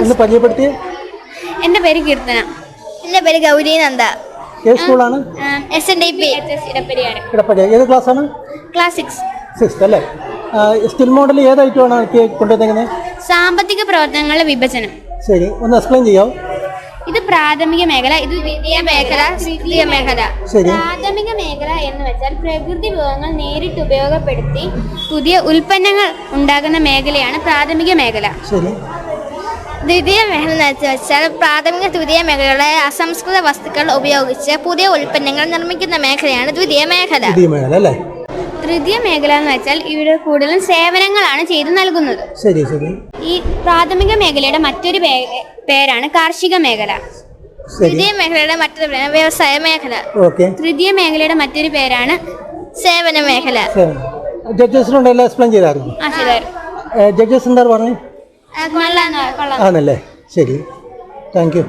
ഒന്ന് പരിചയപ്പെടുത്തി എന്റെ പേര് കീർത്തന. എന്റെ പേര് ഗൗരി നന്ദ. ഏത് സ്കൂളാണ്? S N D P. കിടപ്പഴ ഏത് ക്ലാസ്സാണ്? Class six. സിക്സ് അല്ലേ? സ്റ്റിൽ മോഡൽ ഏത് ഐറ്റമാണ് കൊണ്ടുവന്നേക്കുന്നത് സാമ്പത്തിക പ്രവർത്തനങ്ങളുടെ വിഭജനം. ശരി ഒന്ന് എക്സ്പ്ലെയിൻ ചെയ്യാം ഇത് പ്രാഥമിക മേഖല ഇത് ദ്വിതീയ മേഖല തൃതീയ മേഖല. ശരി. പ്രാഥമിക മേഖല എന്ന് വെച്ചാൽ പ്രകൃതി വിഭവങ്ങൾ നേരിട്ട് ഉപയോഗപ്പെടുത്തി പുതിയ ഉൽപ്പന്നങ്ങൾ ഉണ്ടാകുന്ന മേഖലയാണ് പ്രാഥമിക മേഖല. ശരി. ദ്വിതീയ മേഖല എന്ന് വെച്ചാൽ പ്രാഥമിക ദ്വിതീയ മേഖലകളെ അസംസ്കൃത വസ്തുക്കൾ ഉപയോഗിച്ച് പുതിയ ഉൽപ്പന്നങ്ങൾ നിർമ്മിക്കുന്ന മേഖലയാണ് ദ്വിതീയ മേഖല അല്ലേ? തൃതീയ മേഖല എന്ന് വെച്ചാൽ ഇവിടെ കൂടുതലും സേവനങ്ങളാണ് ചെയ്തു നൽകുന്നത്. ശരി ശരി. ഈ പ്രാഥമിക മേഖലയുടെ മറ്റൊരു പേ- പേരാണ് കാർഷിക മേഖല. ശരി. ദ്വിതീയ മേഖലയുടെ മറ്റൊരു പേരാണ് വ്യവസായ മേഖല. ഓക്കെ. തൃതീയ മേഖലയുടെ മറ്റൊരു പേരാണ് സേവന. മേഖല ജഡ്ജസിനുണ്ട് എല്ലാം എക്സ്പ്ലെയിൻ ചെയ്തായിരുന്നു. ആ ശരി ജഡ്ജസ് എന്താ പറഞ്ഞു ആണല്ലേ? ശരി. Thank you.